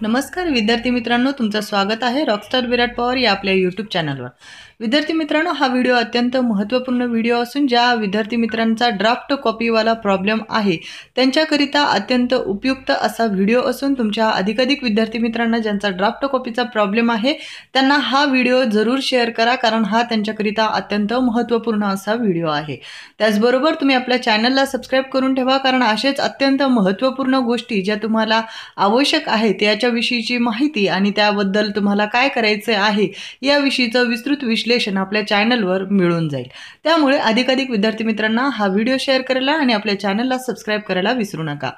नमस्कार विद्यार्थी मित्रांनो तुमचं स्वागत आहे रॉकस्टार विराट पवार या आपल्या यूट्यूब चॅनलवर विद्यार्थी मित्रांनो हा व्हिडिओ अत्यंत महत्त्वपूर्ण व्हिडिओ असून ज्या विद्यार्थी मित्रांचा ड्राफ्ट कॉपीवाला प्रॉब्लेम आहे त्यांच्याकरिता अत्यंत उपयुक्त असा व्हिडिओ असून तुमच्या अधिकाधिक विद्यार्थी मित्रांना ज्यांचा ड्राफ्ट कॉपीचा प्रॉब्लेम आहे त्यांना हा व्हिडिओ जरूर शेअर करा कारण हा त्यांच्याकरिता अत्यंत महत्त्वपूर्ण असा व्हिडिओ आहे. त्याचबरोबर तुम्ही आपल्या चॅनलला सबस्क्राईब करून ठेवा कारण असेच अत्यंत महत्त्वपूर्ण गोष्टी ज्या तुम्हाला आवश्यक आहेत याच्याविषयीची माहिती आणि त्याबद्दल तुम्हाला काय करायचे आहे याविषयीचं विस्तृत विश्लेषण आपल्या चॅनलवर मिळून जाईल. त्यामुळे अधिकाधिक विद्यार्थी मित्रांना हा व्हिडिओ शेअर करायला आणि आपल्या चॅनलला सबस्क्राईब करायला विसरू नका.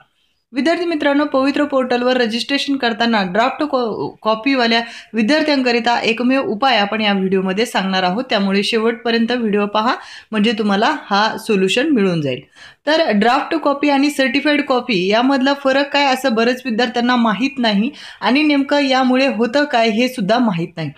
विद्यार्थी मित्रांनो पवित्र पोर्टलवर रजिस्ट्रेशन करताना ड्राफ्ट कॉ कॉपीवाल्या विद्यार्थ्यांकरिता एकमेव उपाय आपण या व्हिडिओमध्ये सांगणार आहोत. त्यामुळे शेवटपर्यंत व्हिडिओ पहा म्हणजे तुम्हाला हा सोल्युशन मिळून जाईल. तर ड्राफ्ट कॉपी आणि सर्टिफाईड कॉपी यामधला फरक काय असं बरेच विद्यार्थ्यांना माहीत नाही आणि नेमकं यामुळे होतं काय हे सुद्धा माहीत नाही.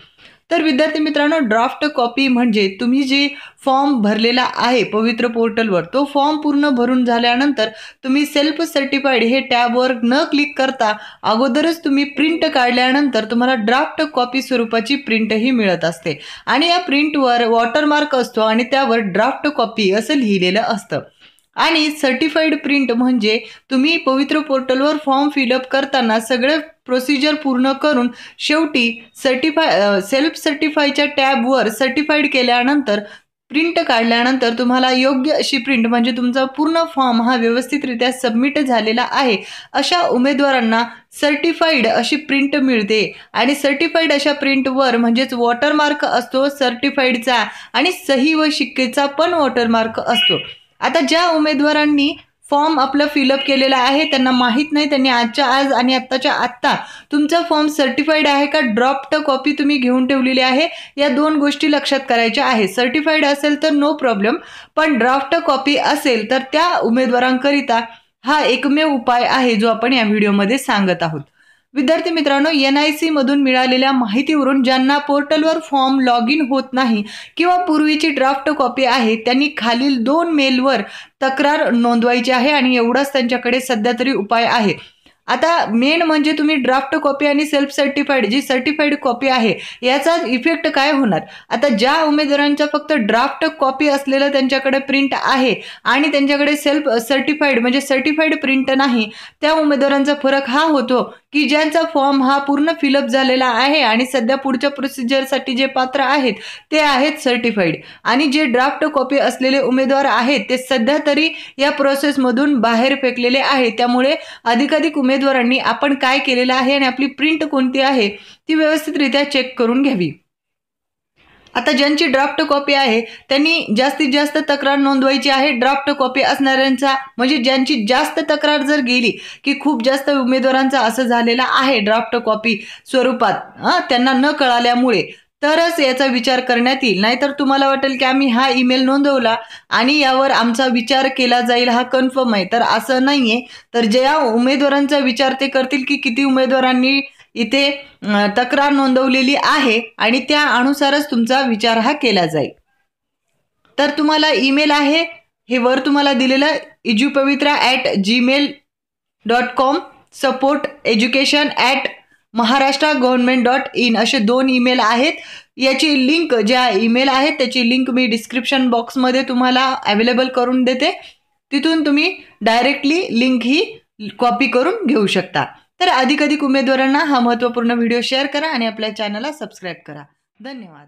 तर विद्यार्थी मित्रांनो ड्राफ्ट कॉपी म्हणजे तुम्ही जे फॉर्म भरलेला आहे पवित्र पोर्टलवर तो फॉर्म पूर्ण भरून झाल्यानंतर तुम्ही सेल्फ सर्टिफाईड हे टॅबवर न क्लिक करता अगोदरच तुम्ही प्रिंट काढल्यानंतर तुम्हाला ड्राफ्ट कॉपी स्वरूपाची प्रिंटही मिळत असते. आणि या प्रिंटवर वॉटरमार्क असतो आणि त्यावर ड्राफ्ट कॉपी असं लिहिलेलं असतं. आणि सर्टिफाईड प्रिंट म्हणजे तुम्ही पवित्र पोर्टलवर फॉर्म फिलअप करताना सगळं प्रोसिजर पूर्ण करून शेवटी सर्टिफाय सेल्फ सर्टिफायच्या टॅबवर सर्टिफाईड केल्यानंतर प्रिंट काढल्यानंतर तुम्हाला योग्य अशी प्रिंट म्हणजे तुमचा पूर्ण फॉर्म हा व्यवस्थितरित्या सबमिट झालेला आहे. अशा उमेदवारांना सर्टिफाईड अशी प्रिंट मिळते आणि सर्टिफाईड अशा प्रिंटवर म्हणजेच वॉटरमार्क असतो सर्टिफाईडचा आणि सही व शिक्केचा पण वॉटरमार्क असतो. आता ज्या उमेदवारांनी फॉर्म आपलं फिलअप केलेला आहे त्यांना माहीत नाही त्यांनी आजच्या आज आणि आत्ताच्या आत्ता तुमचा फॉर्म सर्टिफाईड आहे का? ड्रॉप्ट कॉपी तुम्ही घेऊन ठेवलेली आहे. या दोन गोष्टी लक्षात करायच्या आहे सर्टिफाईड असेल तर नो प्रॉब्लेम पण ड्राफ्ट कॉपी असेल तर त्या उमेदवारांकरिता हा एकमेव उपाय आहे जो आपण या व्हिडिओमध्ये सांगत आहोत. विद्यार्थी मित्रांनो एन आय सी मधून मिळालेल्या माहितीवरून ज्यांना पोर्टलवर फॉर्म लॉग इन होत नाही किंवा पूर्वीची ड्राफ्ट कॉपी आहे त्यांनी खालील दोन मेलवर तक्रार नोंदवायची आहे आणि एवढाच त्यांच्याकडे सध्या तरी उपाय आहे. आता मेन म्हणजे तुम्ही ड्राफ्ट कॉपी आणि सेल्फ सर्टिफाईड जी सर्टिफाईड कॉपी आहे याचा इफेक्ट काय होणार? आता ज्या उमेदवारांच्या फक्त ड्राफ्ट कॉपी असलेलं त्यांच्याकडे प्रिंट आहे आणि त्यांच्याकडे सेल्फ सर्टिफाईड म्हणजे सर्टिफाईड प्रिंट नाही त्या उमेदवारांचा फरक हा होतो की ज्यांचा फॉर्म हा पूर्ण फिलअप झालेला आहे आणि सध्या पुढच्या प्रोसिजरसाठी जे पात्र आहेत ते आहेत सर्टिफाईड आणि जे ड्राफ्ट कॉपी असलेले उमेदवार आहेत ते सध्या तरी या प्रोसेसमधून बाहेर फेकलेले आहे त्यामुळे अधिकाधिक उमेदवारांनी आपण काय केलेलं आहे आणि आपली प्रिंट कोणती आहे ती व्यवस्थितरित्या चेक करून घ्यावी. आता ज्यांची ड्राफ्ट कॉपी आहे त्यांनी जास्तीत जास्त तक्रार नोंदवायची आहे. ड्राफ्ट कॉपी असणाऱ्यांचा म्हणजे ज्यांची जास्त तक्रार जर गेली की खूप जास्त उमेदवारांचा असं झालेला आहे ड्राफ्ट कॉपी स्वरूपात त्यांना न कळाल्यामुळे तरच याचा विचार करण्यात येईल. नाहीतर तुम्हाला वाटेल की आम्ही हा ईमेल नोंदवला आणि यावर आमचा विचार केला जाईल हा कन्फर्म आहे. तर असं नाही आहे तर ज्या उमेदवारांचा विचार ते करतील की किती उमेदवारांनी इथे तक्रार नोंदवलेली आहे आणि त्या अनुसारच तुमचा विचार हा केला जाईल. तर तुम्हाला ईमेल आहे. हे वर तुम्हाला दिलेलं इज्युपवित्रा at Gmail dot com support education at Maharashtra government dot in असे दोन ईमेल आहेत. याची लिंक ज्या ईमेल आहेत त्याची लिंक मी डिस्क्रिप्शन बॉक्समध्ये तुम्हाला अवेलेबल करून देते. तिथून तुम्ही डायरेक्टली लिंक ही कॉपी करून घेऊ शकता. तर अधिक अधिक उमेदवारांना हा महत्त्वपूर्ण व्हिडिओ शेअर करा आणि आपल्या चॅनलला सबस्क्राईब करा. धन्यवाद.